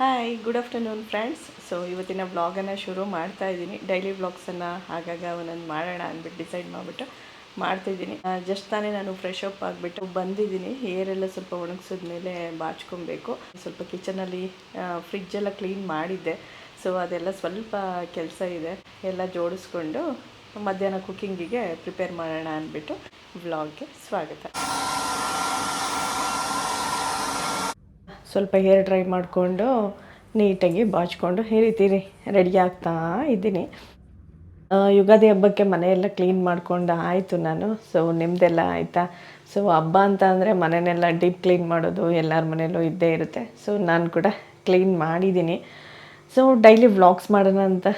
Hi good afternoon friends so ಇವತ್ತಿನ ವ್ಲಾಗನ್ನು ಶುರು ಮಾಡ್ತಾ ಇದ್ದೀನಿ. ಡೈಲಿ ವ್ಲಾಗ್ಸನ್ನು ಆಗಾಗ ಒಂದೊಂದು ಮಾಡೋಣ ಅಂದ್ಬಿಟ್ಟು ಡಿಸೈಡ್ ಮಾಡಿಬಿಟ್ಟು ಮಾಡ್ತಿದ್ದೀನಿ ಜಸ್ಟ್ ತಾನೇ ನಾನು ಫ್ರೆಶ್ ಅಪ್ ಆಗಿಬಿಟ್ಟು ಬಂದಿದ್ದೀನಿ. ಏರೆಲ್ಲ ಸ್ವಲ್ಪ ಒಣಗಿಸಿದ್ಮೇಲೆ ಬಾಚ್ಕೊಬೇಕು. ಸ್ವಲ್ಪ ಕಿಚನಲ್ಲಿ ಫ್ರಿಜ್ಜೆಲ್ಲ ಕ್ಲೀನ್ ಮಾಡಿದ್ದೆ. ಸೊ ಅದೆಲ್ಲ ಸ್ವಲ್ಪ ಕೆಲಸ ಇದೆ. ಎಲ್ಲ ಜೋಡಿಸ್ಕೊಂಡು ಮಧ್ಯಾಹ್ನ ಕುಕ್ಕಿಂಗಿಗೆ ಪ್ರಿಪೇರ್ ಮಾಡೋಣ ಅಂದ್ಬಿಟ್ಟು ವ್ಲಾಗ್ಗೆ ಸ್ವಾಗತ. ಸ್ವಲ್ಪ ಹೇರ್ ಡ್ರೈ ಮಾಡಿಕೊಂಡು ನೀಟಾಗಿ ಬಾಚ್ಕೊಂಡು ಈ ರೀತಿ ರೆಡಿ ಆಗ್ತಾ ಇದ್ದೀನಿ. ಯುಗಾದಿ ಹಬ್ಬಕ್ಕೆ ಮನೆಯೆಲ್ಲ ಕ್ಲೀನ್ ಮಾಡಿಕೊಂಡು ಆಯಿತು ನಾನು. ಸೊ ನಿಮ್ಮದೆಲ್ಲ ಆಯಿತಾ? ಸೊ ಹಬ್ಬ ಅಂತ ಅಂದರೆ ಮನೆಯೆಲ್ಲ ಡೀಪ್ ಕ್ಲೀನ್ ಮಾಡೋದು ಎಲ್ಲರ ಮನೆಯಲ್ಲೂ ಇದ್ದೇ ಇರುತ್ತೆ. ಸೊ ನಾನು ಕೂಡ ಕ್ಲೀನ್ ಮಾಡಿದ್ದೀನಿ. ಸೊ ಡೈಲಿ ವ್ಲಾಗ್ಸ್ ಮಾಡೋಣ ಅಂತ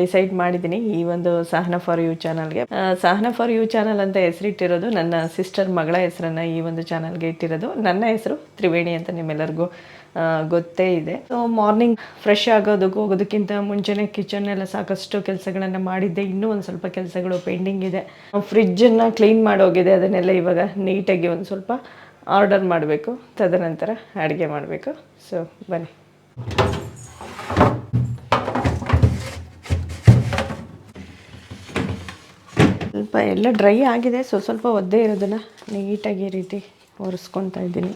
ಡಿಸೈಡ್ ಮಾಡಿದ್ದೀನಿ. ಈ ಒಂದು ಸಹನ ಫಾರ್ ಯು ಚಾನಲ್ಗೆ ಸಹನ ಫಾರ್ ಯು ಚಾನಲ್ ಅಂತ ಹೆಸರಿಟ್ಟಿರೋದು ನನ್ನ ಸಿಸ್ಟರ್ ಮಗಳ ಹೆಸರನ್ನು ಈ ಒಂದು ಚಾನಲ್ಗೆ ಇಟ್ಟಿರೋದು. ನನ್ನ ಹೆಸರು ತ್ರಿವೇಣಿ ಅಂತ ನಿಮ್ಮೆಲ್ಲರಿಗೂ ಗೊತ್ತೇ ಇದೆ. ಸೊ ಮಾರ್ನಿಂಗ್ ಫ್ರೆಶ್ ಆಗೋದಕ್ಕೆ ಹೋಗೋದಕ್ಕಿಂತ ಮುಂಚೆನೇ ಕಿಚನ್ ಎಲ್ಲ ಸಾಕಷ್ಟು ಕೆಲಸಗಳನ್ನು ಮಾಡಿದ್ದೆ. ಇನ್ನೂ ಒಂದು ಸ್ವಲ್ಪ ಕೆಲಸಗಳು ಪೆಂಡಿಂಗ್ ಇದೆ. ಫ್ರಿಜ್ಜನ್ನು ಕ್ಲೀನ್ ಮಾಡೋಗಿದೆ ಅದನ್ನೆಲ್ಲ ಇವಾಗ ನೀಟಾಗಿ ಒಂದು ಸ್ವಲ್ಪ ಆರ್ಡರ್ ಮಾಡಬೇಕು. ತದನಂತರ ಅಡುಗೆ ಮಾಡಬೇಕು. ಸೊ ಬನ್ನಿ. ಸ್ವಲ್ಪ ಎಲ್ಲ ಡ್ರೈ ಆಗಿದೆ ಸೊ ಸ್ವಲ್ಪ ಒದ್ದೆ ಇರೋದನ್ನು ನೀಟಾಗಿ ಈ ರೀತಿ ಒರೆಸ್ಕೊತಾ ಇದ್ದೀನಿ.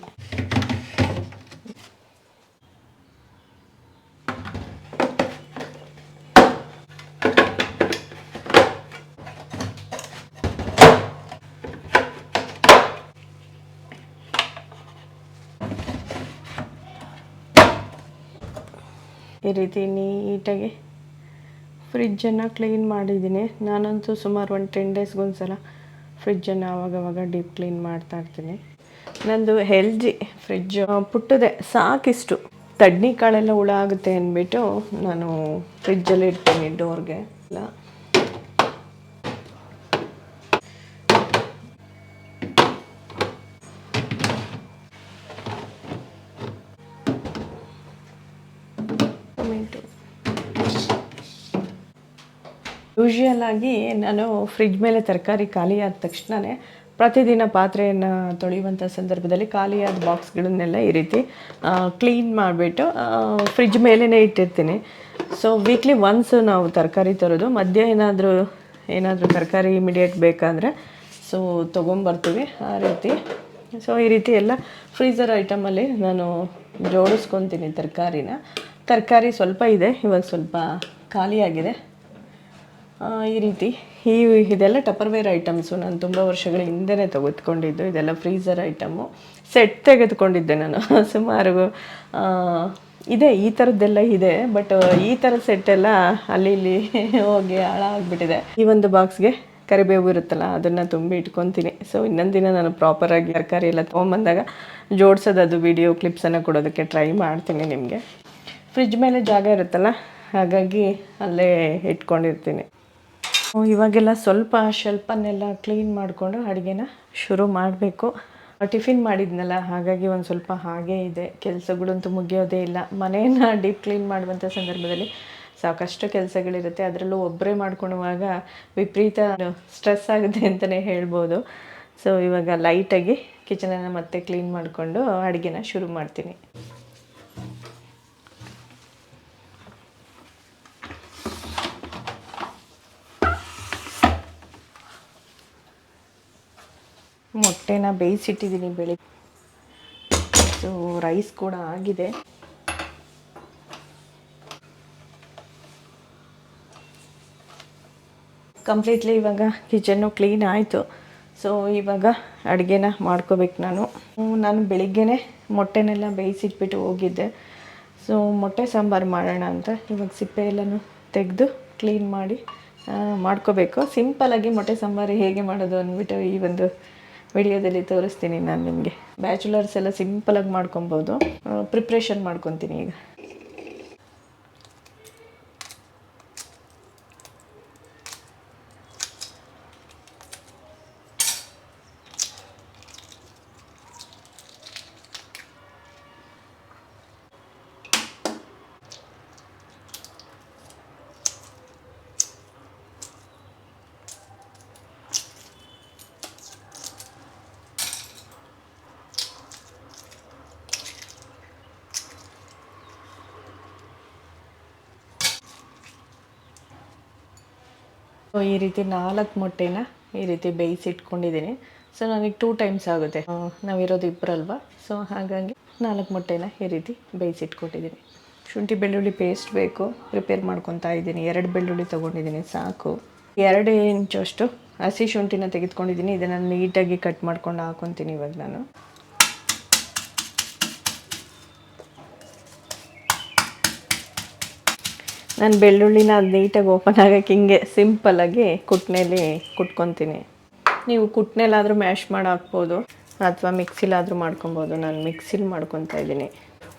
ಈ ರೀತಿ ನೀಟಾಗಿ ಫ್ರಿಜ್ಜನ್ನು ಕ್ಲೀನ್ ಮಾಡಿದ್ದೀನಿ. ನಾನಂತೂ ಸುಮಾರು ಒಂದು ಟೆನ್ ಡೇಸ್ಗೊಂದ್ಸಲ ಫ್ರಿಜ್ಜನ್ನು ಆವಾಗವಾಗ ಡೀಪ್ ಕ್ಲೀನ್ ಮಾಡ್ತಾ ಇರ್ತೀನಿ. ನಂದು ಎಲ್ ಜಿ ಫ್ರಿಜ್ಜು ಪುಟ್ಟದೆ, ಸಾಕಿಷ್ಟು. ತಡ್ನಿ ಕಾಳೆಲ್ಲ ಹುಳ ಆಗುತ್ತೆ ಅಂದ್ಬಿಟ್ಟು ನಾನು ಫ್ರಿಜ್ಜಲ್ಲಿ ಇಡ್ತೀನಿ ಡೋರ್ಗೆ. ಎಲ್ಲ ಯೂಶುವಲ್ ಆಗಿ ನಾನು ಫ್ರಿಜ್ ಮೇಲೆ ತರಕಾರಿ ಖಾಲಿಯಾದ ತಕ್ಷಣವೇ ಪ್ರತಿದಿನ ಪಾತ್ರೆಯನ್ನು ತೊಳೆಯುವಂಥ ಸಂದರ್ಭದಲ್ಲಿ ಖಾಲಿಯಾದ ಬಾಕ್ಸ್ಗಳನ್ನೆಲ್ಲ ಈ ರೀತಿ ಕ್ಲೀನ್ ಮಾಡಿಬಿಟ್ಟು ಫ್ರಿಜ್ ಮೇಲೇ ಇಟ್ಟಿರ್ತೀನಿ. ಸೊ ವೀಕ್ಲಿ ಒನ್ಸ್ ನಾವು ತರಕಾರಿ ತರೋದು ಮಧ್ಯ ಏನಾದರೂ ಏನಾದರೂ ತರಕಾರಿ ಇಮಿಡಿಯೇಟ್ ಬೇಕಾದರೆ ಸೊ ತೊಗೊಂಬರ್ತೀವಿ ಆ ರೀತಿ. ಸೊ ಈ ರೀತಿ ಎಲ್ಲ ಫ್ರೀಝರ್ ಐಟಮಲ್ಲಿ ನಾನು ಜೋಡಿಸ್ಕೊತೀನಿ ತರಕಾರಿನ. ತರಕಾರಿ ಸ್ವಲ್ಪ ಇದೆ, ಇವಾಗ ಸ್ವಲ್ಪ ಖಾಲಿಯಾಗಿದೆ. ಈ ರೀತಿ ಈ ಇದೆಲ್ಲ ಟಪರ್ವೇರ್ ಐಟಮ್ಸು ನಾನು ತುಂಬ ವರ್ಷಗಳ ಹಿಂದೆ ತೆಗೆದುಕೊಂಡಿದ್ದು. ಇದೆಲ್ಲ ಫ್ರೀಝರ್ ಐಟಮು ಸೆಟ್ ತೆಗೆದುಕೊಂಡಿದ್ದೆ ನಾನು. ಸುಮಾರು ಇದೆ, ಈ ಥರದ್ದೆಲ್ಲ ಇದೆ ಬಟ್ ಈ ಥರ ಸೆಟ್ ಎಲ್ಲ ಅಲ್ಲಿ ಇಲ್ಲಿ ಹೋಗಿ ಹಾಳಾಗ್ಬಿಟ್ಟಿದೆ. ಈ ಒಂದು ಬಾಕ್ಸ್ಗೆ ಕರಿಬೇವು ಇರುತ್ತಲ್ಲ, ಅದನ್ನು ತುಂಬಿ ಇಟ್ಕೊತೀನಿ. ಸೊ ಇನ್ನೊಂದು ದಿನ ನಾನು ಪ್ರಾಪರಾಗಿ ತರಕಾರಿ ಎಲ್ಲ ತೊಗೊಂಬಂದಾಗ ಜೋಡಿಸೋದು ಅದು ವಿಡಿಯೋ ಕ್ಲಿಪ್ಸನ್ನು ಕೊಡೋದಕ್ಕೆ ಟ್ರೈ ಮಾಡ್ತೀನಿ ನಿಮಗೆ. ಫ್ರಿಜ್ ಮೇಲೆ ಜಾಗ ಇರುತ್ತಲ್ಲ, ಹಾಗಾಗಿ ಅಲ್ಲೇ ಇಟ್ಕೊಂಡಿರ್ತೀನಿ. ಇವಾಗೆಲ್ಲ ಸ್ವಲ್ಪ ಶೆಲ್ಪನ್ನೆಲ್ಲ ಕ್ಲೀನ್ ಮಾಡಿಕೊಂಡು ಅಡುಗೆನ ಶುರು ಮಾಡಬೇಕು. ಟಿಫಿನ್ ಮಾಡಿದ್ನಲ್ಲ, ಹಾಗಾಗಿ ಒಂದು ಸ್ವಲ್ಪ ಹಾಗೇ ಇದೆ. ಕೆಲಸಗಳಂತೂ ಮುಗಿಯೋದೇ ಇಲ್ಲ. ಮನೆಯನ್ನು ಡೀಪ್ ಕ್ಲೀನ್ ಮಾಡುವಂಥ ಸಂದರ್ಭದಲ್ಲಿ ಸಾಕಷ್ಟು ಕೆಲಸಗಳಿರುತ್ತೆ. ಅದರಲ್ಲೂ ಒಬ್ಬರೇ ಮಾಡ್ಕೊಳ್ಳುವಾಗ ವಿಪರೀತ ಸ್ಟ್ರೆಸ್ ಆಗುತ್ತೆ ಅಂತಲೇ ಹೇಳ್ಬೋದು. ಸೊ ಇವಾಗ ಲೈಟಾಗಿ ಕಿಚನನ್ನು ಮತ್ತೆ ಕ್ಲೀನ್ ಮಾಡಿಕೊಂಡು ಅಡುಗೆನ ಶುರು ಮಾಡ್ತೀನಿ. ಮೊಟ್ಟೆನ ಬೇಯಿಸಿಟ್ಟಿದ್ದೀನಿ ಬೆಳಿಗ್ಗೆ. ಸೊ ರೈಸ್ ಕೂಡ ಆಗಿದೆ. ಕಂಪ್ಲೀಟ್ಲಿ ಇವಾಗ ಕಿಚನ್ನು ಕ್ಲೀನ್ ಆಯಿತು. ಸೊ ಇವಾಗ ಅಡುಗೆನ ಮಾಡ್ಕೋಬೇಕು ನಾನು. ನಾನು ಬೆಳಿಗ್ಗೆನೇ ಮೊಟ್ಟೆನೆಲ್ಲ ಬೇಯಿಸಿಟ್ಬಿಟ್ಟು ಹೋಗಿದ್ದೆ. ಸೊ ಮೊಟ್ಟೆ ಸಾಂಬಾರು ಮಾಡೋಣ ಅಂತ ಇವಾಗ ಸಿಪ್ಪೆ ಎಲ್ಲನೂ ತೆಗೆದು ಕ್ಲೀನ್ ಮಾಡಿ ಮಾಡ್ಕೋಬೇಕು. ಸಿಂಪಲಾಗಿ ಮೊಟ್ಟೆ ಸಾಂಬಾರು ಹೇಗೆ ಮಾಡೋದು ಅಂದ್ಬಿಟ್ಟು ಈ ಒಂದು ವಿಡಿಯೋದಲ್ಲಿ ತೋರಿಸ್ತೀನಿ ನಾನು ನಿಮಗೆ. ಬ್ಯಾಚುಲರ್ಸ್ ಎಲ್ಲ ಸಿಂಪಲಾಗಿ ಮಾಡ್ಕೊಬೋದು. ಪ್ರಿಪ್ರೇಷನ್ ಮಾಡ್ಕೊತೀನಿ ಈಗ. ಸೊ ಈ ರೀತಿ ನಾಲ್ಕು ಮೊಟ್ಟೆನ ಈ ರೀತಿ ಬೇಯಿಸಿಟ್ಕೊಂಡಿದ್ದೀನಿ. ಸೊ ನನಗೆ ಟೂ ಟೈಮ್ಸ್ ಆಗುತ್ತೆ. ನಾವಿರೋದು ಇಬ್ಬರಲ್ವ ಸೊ ಹಾಗಾಗಿ ನಾಲ್ಕು ಮೊಟ್ಟೆನ ಈ ರೀತಿ ಬೇಯಿಸಿಟ್ಕೊಟ್ಟಿದ್ದೀನಿ. ಶುಂಠಿ ಬೆಳ್ಳುಳ್ಳಿ ಪೇಸ್ಟ್ ಬೇಕು. ಪ್ರಿಪೇರ್ ಮಾಡ್ಕೊತಾ ಇದ್ದೀನಿ. ಎರಡು ಬೆಳ್ಳುಳ್ಳಿ ತೊಗೊಂಡಿದ್ದೀನಿ. ಸಾಕು. ಎರಡು ಇಂಚಷ್ಟು ಹಸಿ ಶುಂಠಿನ ತೆಗೆದುಕೊಂಡಿದ್ದೀನಿ. ಇದನ್ನು ನೀಟಾಗಿ ಕಟ್ ಮಾಡ್ಕೊಂಡು ಹಾಕೊತೀನಿ ಇವಾಗ ನಾನು. ನಾನು ಬೆಳ್ಳುಳ್ಳಿನ ಅದು ನೀಟಾಗಿ ಓಪನ್ ಆಗೋಕ್ಕೆ ಹಿಂಗೆ ಸಿಂಪಲ್ಲಾಗಿ ಕುಟ್ನೇಲಿ ಕುಟ್ಕೊತೀನಿ. ನೀವು ಕುಟ್ನೇಲಾದರೂ ಮ್ಯಾಶ್ ಮಾಡಿ ಹಾಕ್ಬೋದು ಅಥವಾ ಮಿಕ್ಸಿಲಾದರೂ ಮಾಡ್ಕೊಬೋದು. ನಾನು ಮಿಕ್ಸಿಲಿ ಮಾಡ್ಕೊತಾ ಇದ್ದೀನಿ.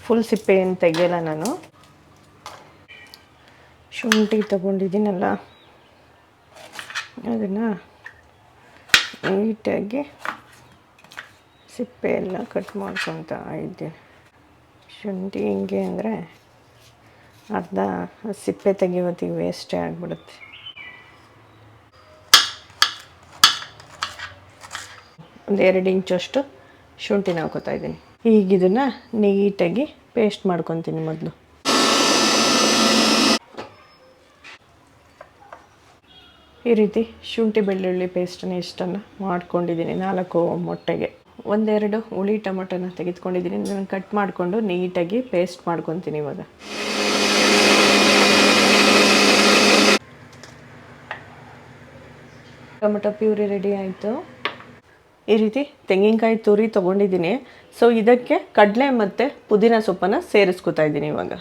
ಫುಲ್ ಸಿಪ್ಪೆ ಏನು ತೆಗಿಯಲ್ಲ ನಾನು. ಶುಂಠಿ ತೊಗೊಂಡಿದ್ದೀನಲ್ಲ, ಅದನ್ನು ನೀಟಾಗಿ ಸಿಪ್ಪೆ ಎಲ್ಲ ಕಟ್ ಮಾಡ್ಕೊತಾ ಇದ್ದೀನಿ. ಶುಂಠಿ ಹಿಂಗೆ ಅಂದರೆ ಅರ್ಧ ಸಿಪ್ಪೆ ತೆಗಿಯೋತ್ತಿಗೆ ವೇಸ್ಟೇ ಆಗಿಬಿಡುತ್ತೆ. ಒಂದು ಎರಡು ಇಂಚಷ್ಟು ಶುಂಠಿನ ಹಾಕೋತಾ ಇದ್ದೀನಿ. ಈಗ ಇದನ್ನು ನೀಟಾಗಿ ಪೇಸ್ಟ್ ಮಾಡ್ಕೊತೀನಿ ಮೊದಲು. ಈ ರೀತಿ ಶುಂಠಿ ಬೆಳ್ಳುಳ್ಳಿ ಪೇಸ್ಟನ್ನು ಇಷ್ಟನ್ನು ಮಾಡ್ಕೊಂಡಿದ್ದೀನಿ ನಾಲ್ಕು ಮೊಟ್ಟೆಗೆ. ಒಂದೆರಡು ಹುಳಿ ಟೊಮೊಟೊನ ತೆಗೆದುಕೊಂಡಿದ್ದೀನಿ. ಇದನ್ನು ಕಟ್ ಮಾಡಿಕೊಂಡು ನೀಟಾಗಿ ಪೇಸ್ಟ್ ಮಾಡ್ಕೊತೀನಿ ಇವಾಗ. ಟೊಮೆಟೊ ಪ್ಯೂರಿ ರೆಡಿ ಆಯಿತು. ಈ ರೀತಿ ತೆಂಗಿನಕಾಯಿ ತುರಿ ತೊಗೊಂಡಿದ್ದೀನಿ. ಸೊ ಇದಕ್ಕೆ ಕಡಲೆ ಮತ್ತು ಪುದೀನ ಸೊಪ್ಪನ್ನು ಸೇರಿಸ್ಕೊತಾ ಇದ್ದೀನಿ ಇವಾಗ.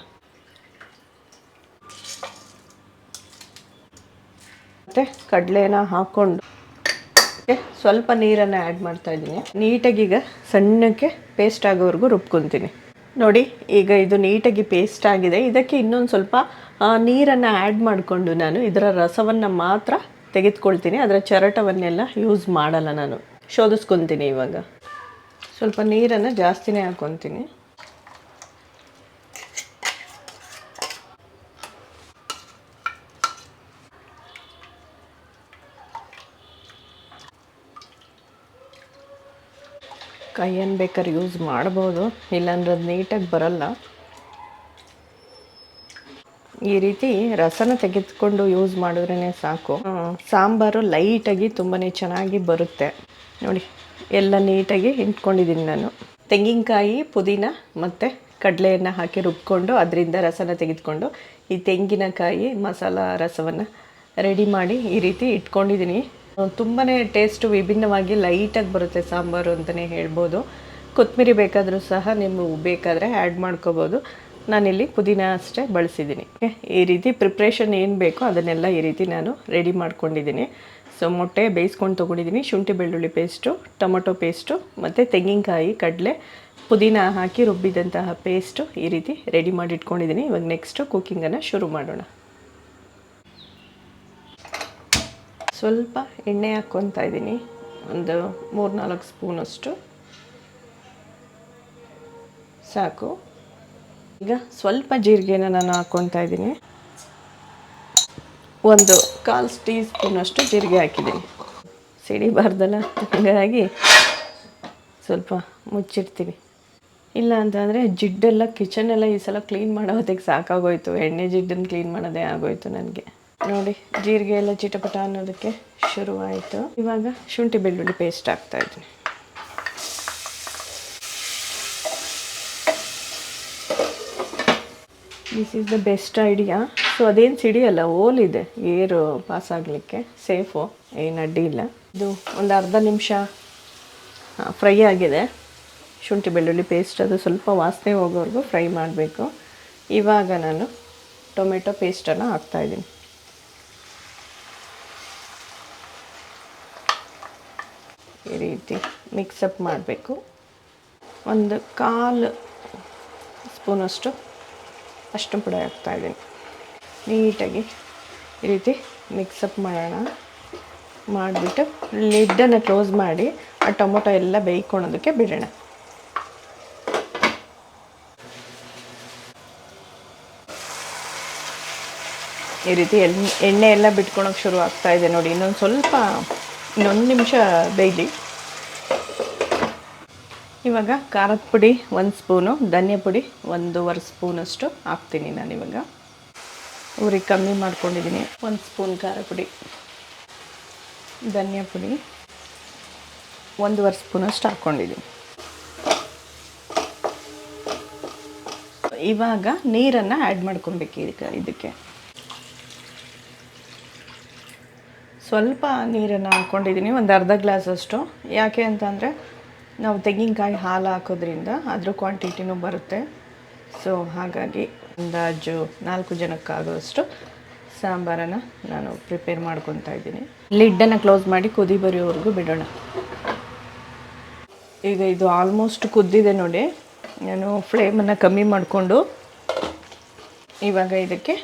ಮತ್ತು ಕಡಲೆನ ಹಾಕ್ಕೊಂಡು ಸ್ವಲ್ಪ ನೀರನ್ನು ಆ್ಯಡ್ ಮಾಡ್ತಾ ಇದ್ದೀನಿ. ನೀಟಾಗಿ ಈಗ ಸಣ್ಣಕ್ಕೆ ಪೇಸ್ಟ್ ಆಗೋವರೆಗೂ ರುಬ್ಕೊತೀನಿ. ನೋಡಿ, ಈಗ ಇದು ನೀಟಾಗಿ ಪೇಸ್ಟ್ ಆಗಿದೆ. ಇದಕ್ಕೆ ಇನ್ನೊಂದು ಸ್ವಲ್ಪ ನೀರನ್ನು ಆ್ಯಡ್ ಮಾಡಿಕೊಂಡು ನಾನು ಇದರ ರಸವನ್ನು ಮಾತ್ರ ತೆಗೆದುಕೊಳ್ತೀನಿ. ಅದರ ಚರಟವನ್ನೆಲ್ಲ ಯೂಸ್ ಮಾಡಲ್ಲ ನಾನು. ಶೋಧಿಸ್ಕೊತೀನಿ ಇವಾಗ. ಸ್ವಲ್ಪ ನೀರನ್ನು ಜಾಸ್ತಿನೇ ಹಾಕ್ಕೊತೀನಿ ಕೈಯನ್ನು ಬೇಕಾದ್ರೆ ಯೂಸ್ ಮಾಡ್ಬೋದು ಇಲ್ಲಾಂದ್ರೆ ಅದು ನೀಟಾಗಿ ಬರಲ್ಲ. ಈ ರೀತಿ ರಸನ ತೆಗೆದುಕೊಂಡು ಯೂಸ್ ಮಾಡಿದ್ರೇ ಸಾಕು. ಸಾಂಬಾರು ಲೈಟಾಗಿ ತುಂಬಾ ಚೆನ್ನಾಗಿ ಬರುತ್ತೆ. ನೋಡಿ, ಎಲ್ಲ ನೀಟಾಗಿ ಇಟ್ಕೊಂಡಿದ್ದೀನಿ ನಾನು. ತೆಂಗಿನಕಾಯಿ, ಪುದೀನ ಮತ್ತು ಕಡಲೆಯನ್ನು ಹಾಕಿ ರುಬ್ಕೊಂಡು ಅದರಿಂದ ರಸನ ತೆಗೆದುಕೊಂಡು ಈ ತೆಂಗಿನಕಾಯಿ ಮಸಾಲ ರಸವನ್ನು ರೆಡಿ ಮಾಡಿ ಈ ರೀತಿ ಇಟ್ಕೊಂಡಿದ್ದೀನಿ. ತುಂಬಾ ಟೇಸ್ಟು ವಿಭಿನ್ನವಾಗಿ ಲೈಟಾಗಿ ಬರುತ್ತೆ ಸಾಂಬಾರು ಅಂತಲೇ ಹೇಳ್ಬೋದು. ಕೊತ್ತಂಬರಿ ಬೇಕಾದರೂ ಸಹ ನೀವು ಬೇಕಾದರೆ ಆ್ಯಡ್ ಮಾಡ್ಕೋಬೋದು. ನಾನಿಲ್ಲಿ ಪುದೀನ ಅಷ್ಟೇ ಬಳಸಿದ್ದೀನಿ. ಈ ರೀತಿ ಪ್ರಿಪ್ರೇಷನ್ ಏನು ಬೇಕೋ ಅದನ್ನೆಲ್ಲ ಈ ರೀತಿ ನಾನು ರೆಡಿ ಮಾಡ್ಕೊಂಡಿದ್ದೀನಿ. ಸೊ ಮೊಟ್ಟೆ ಬೇಯಿಸ್ಕೊಂಡು ತೊಗೊಂಡಿದ್ದೀನಿ. ಶುಂಠಿ ಬೆಳ್ಳುಳ್ಳಿ ಪೇಸ್ಟು ಟೊಮೊಟೊ ಪೇಸ್ಟು ಮತ್ತು ತೆಂಗಿನಕಾಯಿ, ಕಡಲೆ, ಪುದೀನ ಹಾಕಿ ರುಬ್ಬಿದಂತಹ ಪೇಸ್ಟು ಈ ರೀತಿ ರೆಡಿ ಮಾಡಿ ಇಟ್ಕೊಂಡಿದ್ದೀನಿ ಇವಾಗ ನೆಕ್ಸ್ಟು ಕುಕ್ಕಿಂಗನ್ನು ಶುರು ಮಾಡೋಣ. ಸ್ವಲ್ಪ ಎಣ್ಣೆ ಹಾಕ್ಕೊತಾ ಇದ್ದೀನಿ. ಒಂದು ಮೂರು ನಾಲ್ಕು ಸ್ಪೂನಷ್ಟು ಸಾಕು. ಈಗ ಸ್ವಲ್ಪ ಜೀರಿಗೆನ ನಾನು ಹಾಕ್ಕೊತಾ ಇದ್ದೀನಿ. ಒಂದು ಕಾಲು ಟೀ ಸ್ಪೂನಷ್ಟು ಜೀರಿಗೆ ಹಾಕಿದ್ದೀನಿ. ಸಿಡಿಬಾರ್ದಲ್ಲ, ಹಾಗಾಗಿ ಸ್ವಲ್ಪ ಮುಚ್ಚಿಡ್ತೀನಿ ಇಲ್ಲ ಅಂತಂದರೆ ಜಿಡ್ಡೆಲ್ಲ ಕಿಚನೆಲ್ಲ ಈ ಸಲ ಕ್ಲೀನ್ ಮಾಡೋ ಹೊತ್ತಿಗೆ ಸಾಕಾಗೋಯ್ತು. ಎಣ್ಣೆ ಜಿಡ್ಡನ್ನು ಕ್ಲೀನ್ ಮಾಡೋದೇ ಆಗೋಯ್ತು ನನಗೆ. ನೋಡಿ ಜೀರಿಗೆ ಎಲ್ಲ ಚಿಟಪಟ ಅನ್ನೋದಕ್ಕೆ ಶುರುವಾಯಿತು. ಇವಾಗ ಶುಂಠಿ ಬೆಳ್ಳುಳ್ಳಿ ಪೇಸ್ಟ್ ಹಾಕ್ತಾ ಇದ್ದೀನಿ. This is the best idea so ಅದೇನು ಸಿಡಿಯಲ್ಲ ಓಲ್ ಇದೆ. ಏರು ಪಾಸ್ ಆಗಲಿಕ್ಕೆ ಸೇಫು ಏನು ಅಡ್ಡಿ ಇಲ್ಲ. ಇದು ಒಂದು ಅರ್ಧ ನಿಮಿಷ ಫ್ರೈ ಆಗಿದೆ. ಶುಂಠಿ ಬೆಳ್ಳುಳ್ಳಿ ಪೇಸ್ಟ್ ಅದು ಸ್ವಲ್ಪ ವಾಸನೆ ಹೋಗೋವರೆಗೂ ಫ್ರೈ ಮಾಡಬೇಕು. ಇವಾಗ ನಾನು ಟೊಮೆಟೊ ಪೇಸ್ಟನ್ನು ಹಾಕ್ತಾಯಿದ್ದೀನಿ ಈ ರೀತಿ ಮಿಕ್ಸಪ್ ಮಾಡಬೇಕು. ಒಂದು ಕಾಲು ಸ್ಪೂನಷ್ಟು ಅಷ್ಟು ಪುಡಿ ಹಾಕ್ತಾಯಿದ್ದೀನಿ ನೀಟಾಗಿ ಈ ರೀತಿ ಮಿಕ್ಸಪ್ ಮಾಡೋಣ. ಮಾಡಿಬಿಟ್ಟು ಲಿಡ್ಡನ್ನು ಕ್ಲೋಸ್ ಮಾಡಿ ಆ ಟೊಮೊಟೊ ಎಲ್ಲ ಬೇಯ್ಕೊಳೋದಕ್ಕೆ ಬಿಡೋಣ. ಈ ರೀತಿ ಎಣ್ಣೆ ಎಲ್ಲ ಬಿಟ್ಕೊಳಕ್ಕೆ ಶುರು ಆಗ್ತಾ ಇದೆ ನೋಡಿ, ಇನ್ನೊಂದು ಸ್ವಲ್ಪ, ಇನ್ನೊಂದು ನಿಮಿಷ ಬೇಯಲಿ. ಇವಾಗ ಖಾರದ ಪುಡಿ ಒಂದು ಸ್ಪೂನು, ಧನಿಯಾ ಪುಡಿ ಒಂದೂವರೆ ಸ್ಪೂನಷ್ಟು ಹಾಕ್ತೀನಿ ನಾನು ಇವಾಗ. ಉರಿ ಕಮ್ಮಿ ಮಾಡ್ಕೊಂಡಿದ್ದೀನಿ, ಒಂದು ಸ್ಪೂನ್ ಖಾರ ಪುಡಿ. ಧನಿಯಾ ಪುಡಿ ಒಂದೂವರೆ ಸ್ಪೂನಷ್ಟು ಹಾಕ್ಕೊಂಡಿದ್ದೀನಿ. ಇವಾಗ ನೀರನ್ನು ಆ್ಯಡ್ ಮಾಡ್ಕೊಬೇಕು ಇದಕ್ಕೆ ಇದಕ್ಕೆ. ಸ್ವಲ್ಪ ನೀರನ್ನು ಹಾಕ್ಕೊಂಡಿದ್ದೀನಿ, ಒಂದು ಅರ್ಧ ಗ್ಲಾಸಷ್ಟು. ಯಾಕೆ ಅಂತಂದರೆ ನಾವು ತೆಂಗಿನಕಾಯಿ ಹಾಲು ಹಾಕೋದ್ರಿಂದ ಅದರ ಕ್ವಾಂಟಿಟಿನೂ ಬರುತ್ತೆ. ಸೊ ಹಾಗಾಗಿ ಅಂದಾಜು ನಾಲ್ಕು ಜನಕ್ಕಾಗುವಷ್ಟು ಸಾಂಬಾರನ್ನು ನಾನು ಪ್ರಿಪೇರ್ ಮಾಡ್ಕೊತಾ ಇದ್ದೀನಿ. ಲಿಡ್ಡನ್ನು ಕ್ಲೋಸ್ ಮಾಡಿ ಕುದಿ ಬರೆಯೋವರೆಗೂ ಬಿಡೋಣ. ಈಗ ಇದು ಆಲ್ಮೋಸ್ಟ್ ಕುದ್ದಿದೆ ನೋಡಿ. ನಾನು ಫ್ಲೇಮನ್ನು ಕಮ್ಮಿ ಮಾಡಿಕೊಂಡು ಇವಾಗ ಇದಕ್ಕೆ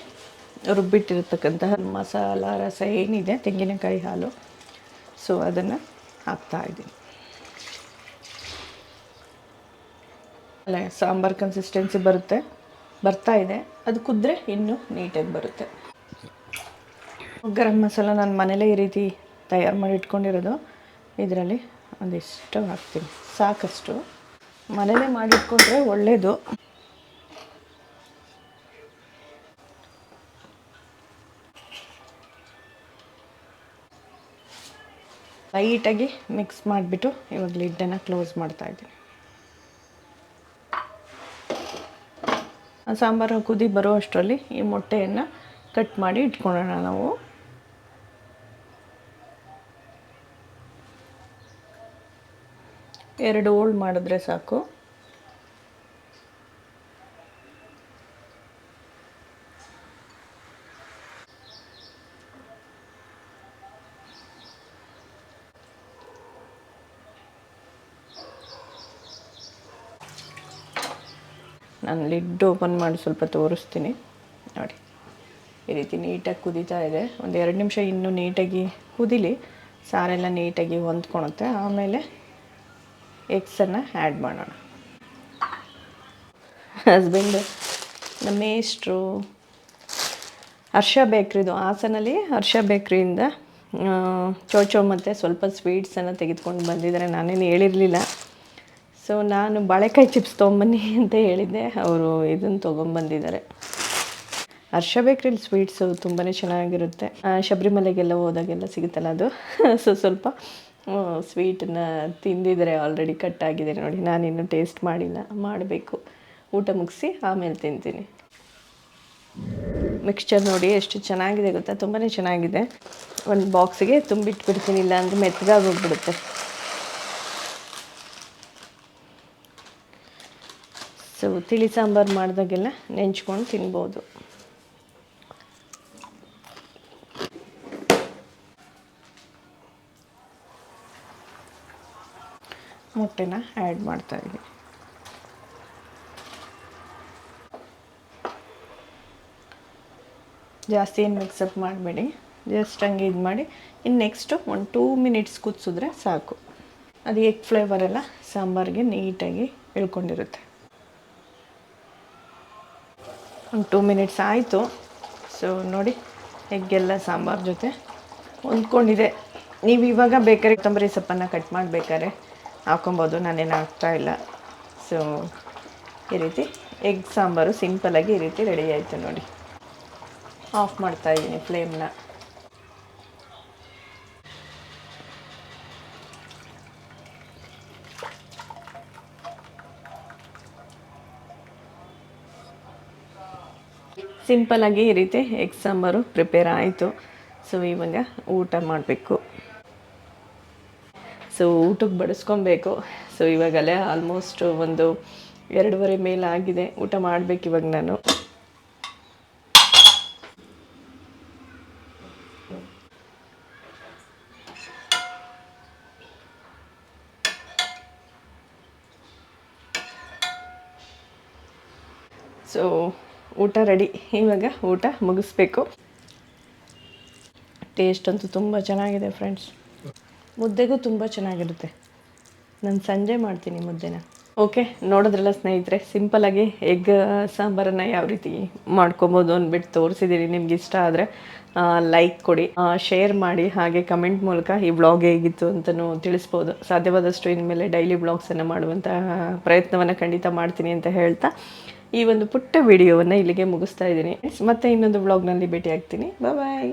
ರುಬ್ಬಿಟ್ಟಿರ್ತಕ್ಕಂತಹ ಮಸಾಲ ರಸ ಏನಿದೆ, ತೆಂಗಿನಕಾಯಿ ಹಾಲು. ಸೊ ಅದನ್ನು ಹಾಕ್ತಾ ಇದ್ದೀನಿ. ಅಲ್ಲ ಸಾಂಬಾರು ಕನ್ಸಿಸ್ಟೆನ್ಸಿ ಬರುತ್ತೆ. ಬರ್ತಾ ಇದೆ. ಅದು ಕುದ್ರೆ ಇನ್ನೂ ನೀಟಾಗಿ ಬರುತ್ತೆ. ಗರಂ ಮಸಾಲ ನಾನು ಮನೇಲೇ ಈ ರೀತಿ ತಯಾರು ಮಾಡಿ ಇಟ್ಕೊಂಡಿರೋದು. ಇದರಲ್ಲಿ ಒಂದಿಷ್ಟು ಹಾಕ್ತೀನಿ. ಸಾಕಷ್ಟು. ಮನೇಲೇ ಮಾಡಿಟ್ಕೊಂಡ್ರೆ ಒಳ್ಳೆಯದು ಲೈಟಾಗಿ ಮಿಕ್ಸ್ ಮಾಡಿಬಿಟ್ಟು ಇವಾಗ ಲಿಡ್ಡನ್ನು ಕ್ಲೋಸ್ ಮಾಡ್ತಾ ಇದ್ದೀನಿ ಆ ಸಾಂಬಾರು ಕುದಿ ಬರೋ ಅಷ್ಟರಲ್ಲಿ ಈ ಮೊಟ್ಟೆಯನ್ನು ಕಟ್ ಮಾಡಿ ಇಟ್ಕೊಳ್ಳೋಣ ನಾವು. ಎರಡು ಓಲ್ಡ್ ಮಾಡಿದ್ರೆ ಸಾಕು. ನಾನು ಲಿಡ್ ಓಪನ್ ಮಾಡಿ ಸ್ವಲ್ಪ ತೋರಿಸ್ತೀನಿ. ನೋಡಿ, ಈ ರೀತಿ ನೀಟಾಗಿ ಕುದೀತಾ ಇದೆ. ಒಂದು ಎರಡು ನಿಮಿಷ ಇನ್ನೂ ನೀಟಾಗಿ ಕುದಿಲಿ, ಸಾರೆಲ್ಲ ನೀಟಾಗಿ ಹೊಂದ್ಕೊಳುತ್ತೆ. ಆಮೇಲೆ ಎಗ್ಸನ್ನು ಆ್ಯಡ್ ಮಾಡೋಣ. ಹಸ್ಬೆಂಡ್, ನಮ್ಮ ಮೇಸ್ಟ್ರು ಹರ್ಷ ಬೇಕ್ರಿದು, ಹಾಸನಲ್ಲಿ ಹರ್ಷ ಬೇಕ್ರಿಯಿಂದ ಚೋಚೋ ಮತ್ತು ಸ್ವಲ್ಪ ಸ್ವೀಟ್ಸನ್ನು ತೆಗೆದುಕೊಂಡು ಬಂದಿದ್ದಾರೆ. ನಾನೇನು ಹೇಳಿರಲಿಲ್ಲ. ಸೊ ನಾನು ಬಾಳೆಕಾಯಿ ಚಿಪ್ಸ್ ತೊಗೊಂಬನ್ನಿ ಅಂತ ಹೇಳಿದ್ದೆ. ಅವರು ಇದನ್ನು ತೊಗೊಂಬಂದಿದ್ದಾರೆ. ಹರ್ಷ ಬೇಕ್ರಿಲಿ ಸ್ವೀಟ್ಸು ತುಂಬಾ ಚೆನ್ನಾಗಿರುತ್ತೆ. ಶಬರಿಮಲೆಗೆಲ್ಲ ಹೋದಾಗೆಲ್ಲ ಸಿಗುತ್ತಲ್ಲ ಅದು? ಸೊ ಸ್ವಲ್ಪ ಸ್ವೀಟನ್ನ ತಿಂದಿದ್ದಾರೆ ಆಲ್ರೆಡಿ ಕಟ್ ಆಗಿದೆ ನೋಡಿ. ನಾನಿನ್ನು ಟೇಸ್ಟ್ ಮಾಡಿಲ್ಲ, ಮಾಡಬೇಕು. ಊಟ ಮುಗಿಸಿ ಆಮೇಲೆ ತಿಂತೀನಿ. ಮಿಕ್ಸ್ಚರ್ ನೋಡಿ ಎಷ್ಟು ಚೆನ್ನಾಗಿದೆ ಗೊತ್ತಾ? ತುಂಬಾ ಚೆನ್ನಾಗಿದೆ. ಒಂದು ಬಾಕ್ಸಿಗೆ ತುಂಬಿಟ್ಬಿಡ್ತೀನಿ ಇಲ್ಲ ಅಂದರೆ ಮೆತ್ತಗಾಗಿ ಸೊ ತಿಳಿ ಸಾಂಬಾರು ಮಾಡಿದಾಗೆಲ್ಲ ನೆಂಚ್ಕೊಂಡು ತಿನ್ಬೋದು. ಮೊಟ್ಟೆನ ಆ್ಯಡ್ ಮಾಡ್ತಾ ಇದ್ದೀನಿ. ಜಾಸ್ತಿ ಏನು ಮಿಕ್ಸಪ್ ಮಾಡಬೇಡಿ. ಜಸ್ಟ್ ಹಂಗೆ ಇದು ಮಾಡಿ. ಇನ್ನು ನೆಕ್ಸ್ಟು ಒಂದು ಟೂ ಮಿನಿಟ್ಸ್ ಕುದಿಸಿದ್ರೆ ಸಾಕು. ಅದು ಎಗ್ ಫ್ಲೇವರೆಲ್ಲ ಸಾಂಬಾರಿಗೆ ನೀಟಾಗಿ ಇಳ್ಕೊಂಡಿರುತ್ತೆ ಒಂದು ಟೂ ಮಿನಿಟ್ಸ್ ಆಯಿತು. ಸೊ ನೋಡಿ ಎಗ್ಗೆಲ್ಲ ಸಾಂಬಾರು ಜೊತೆ ಹೊಂದ್ಕೊಂಡಿದೆ. ನೀವು ಇವಾಗ ಬೇಕಾದ್ರೆ ಕೊತ್ತಂಬರಿ ಸೊಪ್ಪನ್ನು ಕಟ್ ಮಾಡಬೇಕಾದ್ರೆ ಹಾಕೊಬೋದು, ನಾನೇನು ಹಾಕ್ತಾ ಇಲ್ಲ. ಸೊ ಈ ರೀತಿ ಎಗ್ ಸಾಂಬಾರು ಸಿಂಪಲಾಗಿ ಈ ರೀತಿ ರೆಡಿ ಆಯಿತು ನೋಡಿ. ಆಫ್ ಮಾಡ್ತಾ ಇದ್ದೀನಿ ಫ್ಲೇಮ್ನ ಸಿಂಪಲಾಗಿ ಈ ರೀತಿ ಎಗ್ ಸಾಂಬಾರು ಪ್ರಿಪೇರ್ ಆಯಿತು. ಸೊ ಇವಾಗ ಊಟ ಮಾಡಬೇಕು. ಸೊ ಊಟಕ್ಕೆ ಬಡಿಸ್ಕೊಬೇಕು. ಸೊ ಇವಾಗಲೇ ಆಲ್ಮೋಸ್ಟ್ ಒಂದು ಎರಡೂವರೆ ಮೇಲಾಗಿದೆ ಊಟ ಮಾಡಬೇಕು ಇವಾಗ ನಾನು ಸೊ ಊಟ ರೆಡಿ. ಇವಾಗ ಊಟ ಮುಗಿಸ್ಬೇಕು. ಟೇಸ್ಟ್ ಅಂತೂ ತುಂಬ ಚೆನ್ನಾಗಿದೆ ಫ್ರೆಂಡ್ಸ್ ಮುದ್ದೆಗೂ ತುಂಬ ಚೆನ್ನಾಗಿರುತ್ತೆ. ನಾನು ಸಂಜೆ ಮಾಡ್ತೀನಿ ಮುದ್ದೆನ. ಓಕೆ ನೋಡಿದ್ರಲ್ಲ ಸ್ನೇಹಿತರೆ ಸಿಂಪಲಾಗಿ ಎಗ್ ಸಾಂಬಾರನ್ನು ಯಾವ ರೀತಿ ಮಾಡ್ಕೊಬೋದು ಅಂದ್ಬಿಟ್ಟು ತೋರಿಸಿದ್ದೀನಿ ನಿಮ್ಗೆ ಇಷ್ಟ ಆದರೆ ಲೈಕ್ ಕೊಡಿ ಶೇರ್ ಮಾಡಿ, ಹಾಗೆ ಕಮೆಂಟ್ ಮೂಲಕ ಈ ಬ್ಲಾಗ್ ಹೇಗಿತ್ತು ಅಂತಲೂ ತಿಳಿಸ್ಬೋದು. ಸಾಧ್ಯವಾದಷ್ಟು ಇನ್ಮೇಲೆ ಡೈಲಿ ಬ್ಲಾಗ್ಸನ್ನು ಮಾಡುವಂತಹ ಪ್ರಯತ್ನವನ್ನು ಖಂಡಿತ ಮಾಡ್ತೀನಿ ಅಂತ ಹೇಳ್ತಾ ಈ ಒಂದು ಪುಟ್ಟ ವಿಡಿಯೋವನ್ನು ಇಲ್ಲಿಗೆ ಮುಗಿಸ್ತಾ ಇದ್ದೀನಿ. ಮತ್ತೆ ಇನ್ನೊಂದು ಬ್ಲಾಗ್ನಲ್ಲಿ ಭೇಟಿ ಆಗ್ತೀನಿ ಬಾಯ್